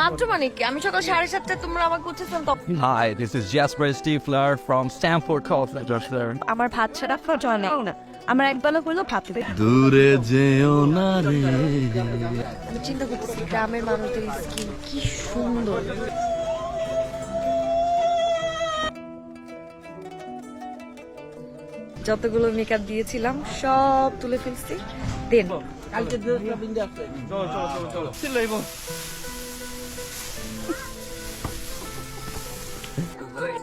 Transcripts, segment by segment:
মাত্র মানে কি? আমি সকাল সাড়ে সাতটায় তোমরা আমাকে তখন Hi, this is Jasper Stiefler from Stanford Call Center, আমার ভাত ছাড়া চলে না। আমার একবেলা হলো ভাত দেবে দূরে যেও না রে। আমি চিন্তা করতেছি গ্রামের মানুষদের স্কিন কি সুন্দর। যতগুলো মেকআপ দিয়েছিলাম সব তুলে ফেলছি। দেন।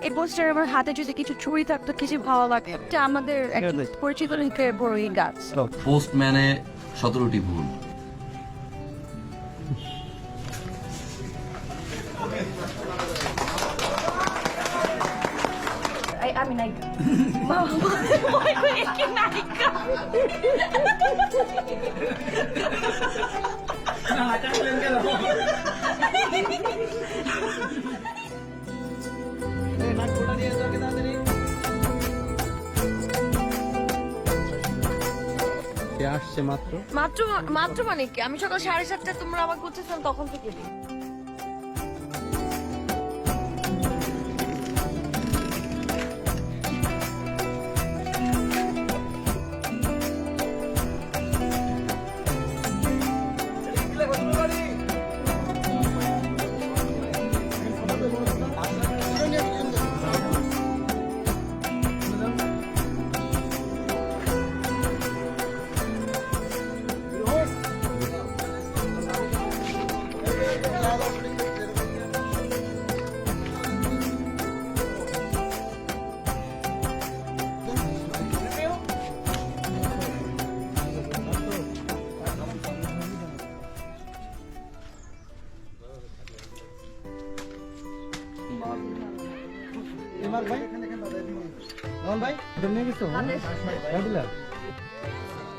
এই পোস্টার আমার হাতে যদি কিছু ছুরি থাকতো কিছু ভালো লাগে। এটা আমাদের পরিচিত লিখে বড়ই গাছ। পোস্টম্যানে সতেরোটি ভুল। আসছে মাত্র? মাত্র মাত্র মানে কি? আমি সকাল সাড়ে সাতটায় তোমরা আমাকে করতেছিলাম তখন থেকে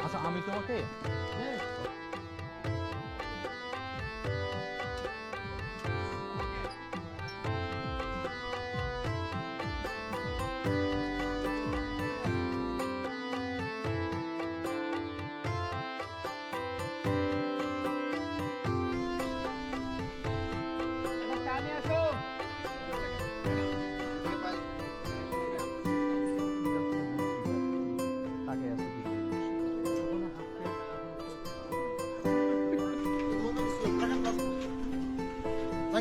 আচ্ছা আমি তোমাকে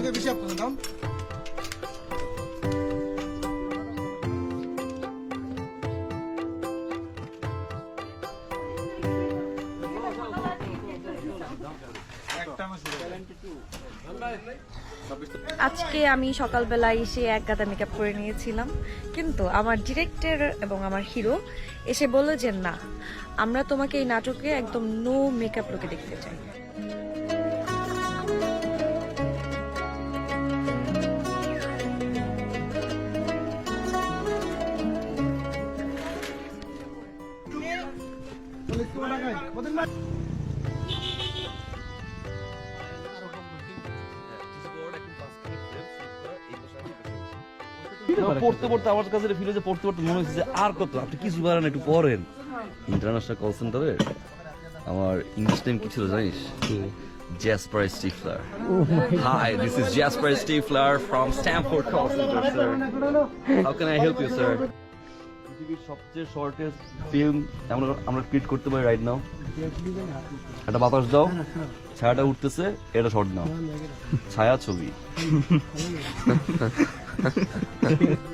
Danke, Bishop. Madam. আজকে আমি সকালবেলায় এসে এক গাদা মেকআপ করে নিয়েছিলাম কিন্তু আমার ডিরেক্টর এবং আমার হিরো এসে বলল যে না আমরা তোমাকে এই নাটকে একদম নো মেকআপ লোকে দেখতে চাই পড়তে পড়তে আমার কাছে ফিল যে পড়তে পড়তে মনে হচ্ছে যে আর কত আপনি কিছু পারেন একটু পড়েন ইন্টারন্যাশনাল কল সেন্টারে আমার ইংলিশ নেম কি ছিল জানিস Jasper Stifler. Hi, this is Jasper Stiefler from Stanford Call Center, sir. How can I help you, sir? পৃথিবীর সবচেয়ে শর্টেস্ট ফিল্ম আমরা আমরা ক্রিয়েট করতে পারি রাইট নাও একটা বাতাস দাও। ছায়াটা উঠতেছে এটা শর্ট নাও। ছায়া ছবি।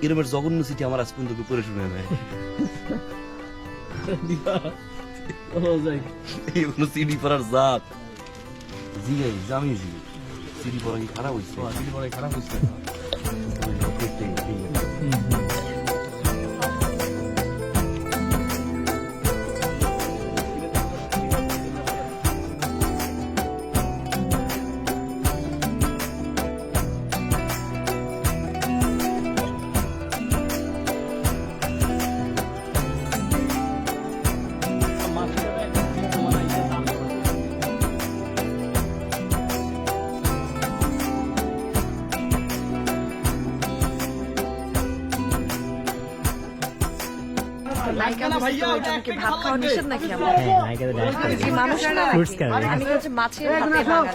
এরমের জঘন্য সিটি আমার আজ পর্যন্ত শুনে নেয় এই সিডি পড়ার জাত। জি গাই জামি জি। সিডি পড়া কি খারাপ হয়েছে সিডি পড়া খারাপ হয়েছে নায়িকা ভাত খাওয়া নিষেধ নাকি আমার হ্যাঁ নায়িকাদের ডান্স কি মানুষ না Fruits নাকি? খাবে। আমি হচ্ছে মাছের ভাতে বাঙালি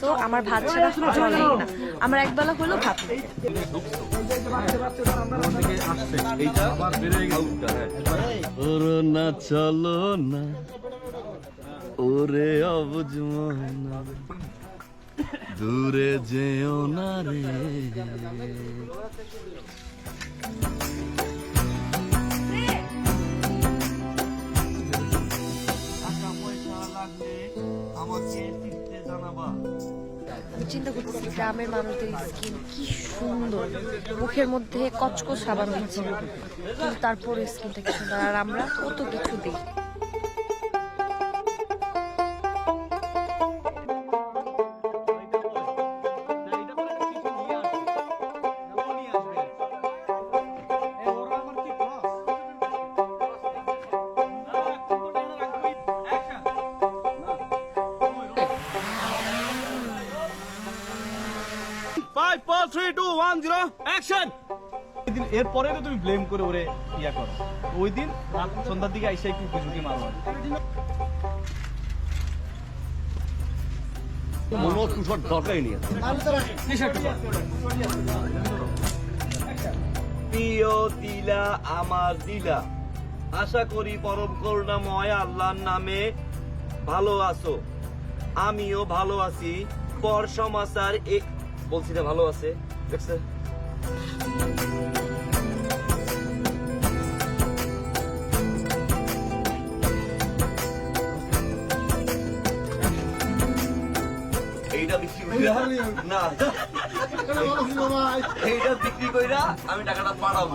তো আমার ভাত ছাড়া চলেই না আমার একবেলা হলেও ভাত হ্যাঁ। না চলো না ওরে অবুঝ মনা দূরে যেও না রে চিন্তা করতেছি, গ্রামের মানুষদের স্কিন কি সুন্দর। মুখের মধ্যে কচকচ সাবান দিচ্ছে কিন্তু তারপরে স্কিনটা কি সুন্দর। আর আমরা কত কিছু দিই three two one zero action এরপরে তো তুমি ব্লেম করে ওরে ইয়া করো। ওই দিন সন্ধ্যার দিকে আইসা একটু ঝুঁকি মারো আর কি। দরকারই নেই। প্রিয় দিলা আমার দিলা। আশা করি পরম করুণাময় আল্লাহর নামে ভালো আছো। আমিও ভালো আছি। পর সমাচার বলছি না ভালো আছে দেখছে? এইটা বিক্রি না। এইটা বিক্রি কইরা আমি টাকাটা পাঠাবো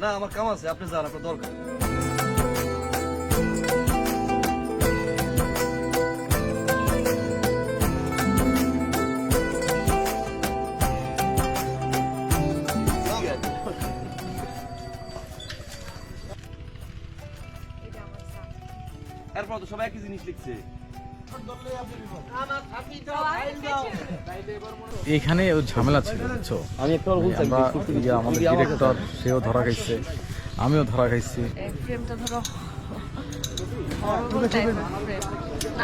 না আমার কাম আছে আপনি যান আপনার দরকার। এরপর তো সবাই একই জিনিস লিখছে। এখানে ও ঝামেলা ছিল বুঝছ? আমি একটা আমরা ইয়ে আমাদের ডিরেক্টর সেও ধরা খাইছে আমিও ধরা খাইছি।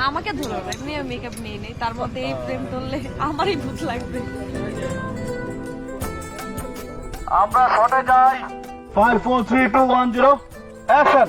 আমাকে ধরো এমনি মেকআপ নিয়ে নেই তার মধ্যে এই ফ্রেম ধরলে আমারই ভূত লাগবে। আমরা শটে যাই। Five four three two one zero action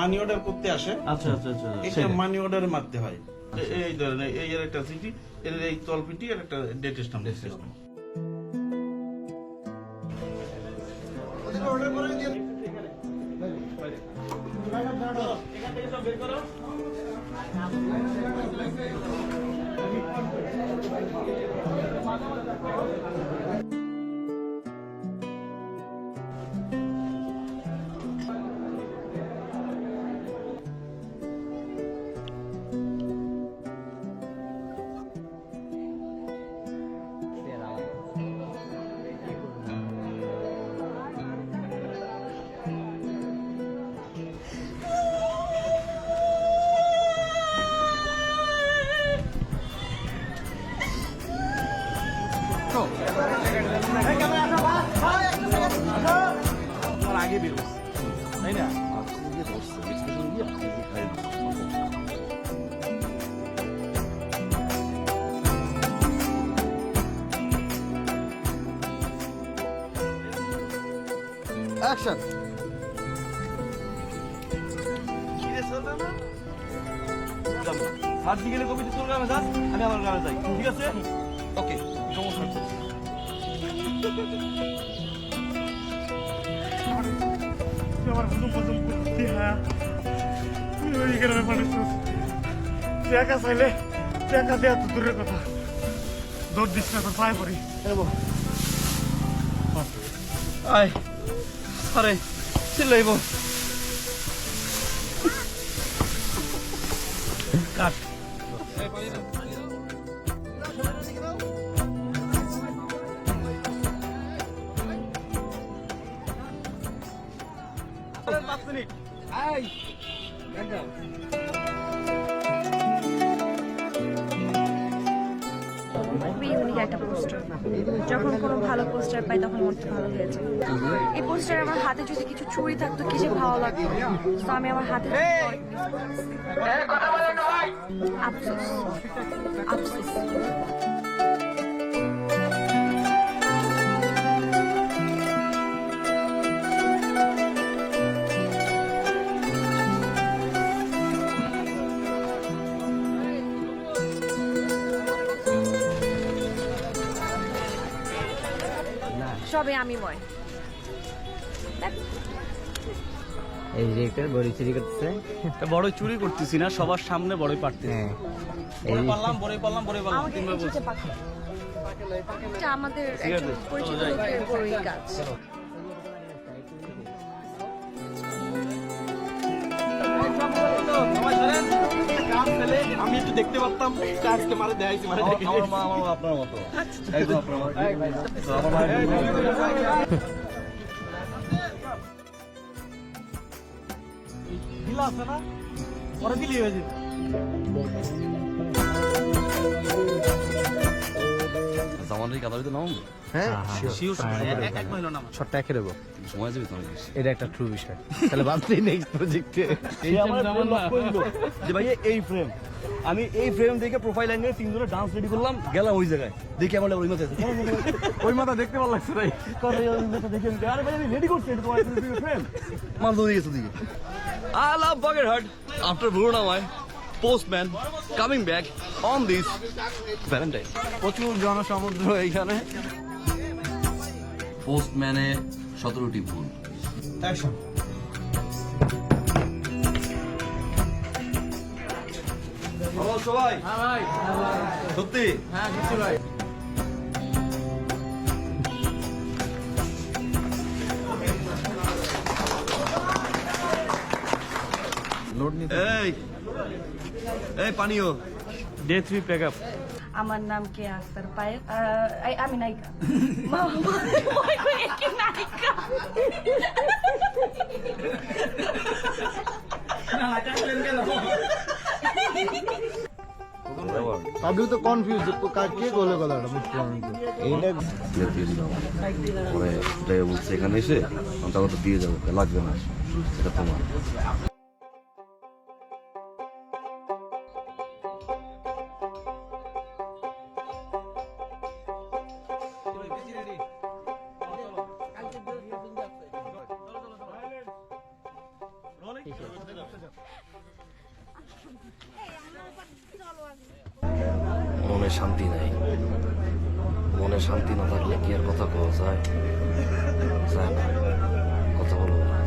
money order করতে আসে আচ্ছা আচ্ছা আচ্ছা এটা মানি অর্ডারে মারতে হয়। এই ধরেন এই এর একটা সিটি এর এই তলপিটি আর একটা ডেট স্টাম্প অর্ডার করে দিয়ে অ্যাকশন সার্জি গেলে কবিতে তোর গ্রামে যাস আমি আমার গ্রামে যাই। ঠিক আছে? ওকে আমার হুজুম ফজুম করতে হ্যাঁ? তুই ওই গ্রামে মানুষ টাকা চাইলে টাকা দেওয়া তো দূরের কথা। দৌড় দিস না তোর পায়ে পড়ি। আয়। আরে চিল্লাইব। কাট। পাঁচ মিনিট। খুবই ইউনিক একটা পোস্টার যখন কোনো ভালো পোস্টার পাই তখন মনটা ভালো হয়ে যায়। এই পোস্টার আমার হাতে যদি কিছু চুরি থাকতো কি যে ভালো লাগতো? তো আমি আমার হাতে আফসোস। আফসোস। সবে আমি ময়। এই ডিরেক্টর বড়ি চুরি করতেছে। বড় চুরি করতেছি না সবার সামনে বড়ই পারতেছি। হ্যাঁ। এই পারলাম বড়ই পারলাম বড়ই পারলাম তিনবার। এটা আমাদের একজন পরিচিত লোকের বড়ই কাজ। আমি একটু দেখতে পারতাম আজকে মারে দেখাইছি মারে আমার আমার মা আমার আপনার মতো। একদম আপনার মতো। তো আমার মায়ের দিলা আছে না? পরে দিলি হয়ে যাবে। জামানের কাদা হইতে নাম হ্যাঁ ছোট্ট একে দেবো। সময় যাবে তোমার এটা একটা ট্রু বিষয়। তাহলে বাদলি নেক্সট প্রজেক্টে যে ভাই এই ফ্রেম আমি এই ফ্রেম দেখে প্রোফাইল অ্যাঙ্গেল তিনজনে ডান্স রেডি করলাম গেলাম ওই জায়গায়। দেখি আমার ওই মাথায় ওই মাথা দেখতে ভালো লাগছে তাই দেখে আরে ভাই আমি রেডি করছি এটা তোমার ফ্রেম মাল তো দিয়েছে দিকে I love Buckethead. After Bruno Mai, Postman coming back on this Valentine. প্রচুর জনসমুদ্র এইখানে পোস্টম্যানে সতেরোটি ভুল। অ্যাকশন ভালো সবাই। সত্যি? লোড নিতে এই এই পানীয়। Day three pack up. আমার নাম কে আক্তার পায়েল এই আমি নায়িকা। নায়িকা। আপনি তো কনফিউজ কে করলে কথাটা বুঝতে তো। এইটা দিয়ে দিলাম পরে যাই বলছে, এখানে এসে তখন তো দিয়ে যাব, লাগবে না এটা তোমার মনে শান্তি না থাকলে কি আর কথা কওয়া যায় যায় না। কথা বলব না।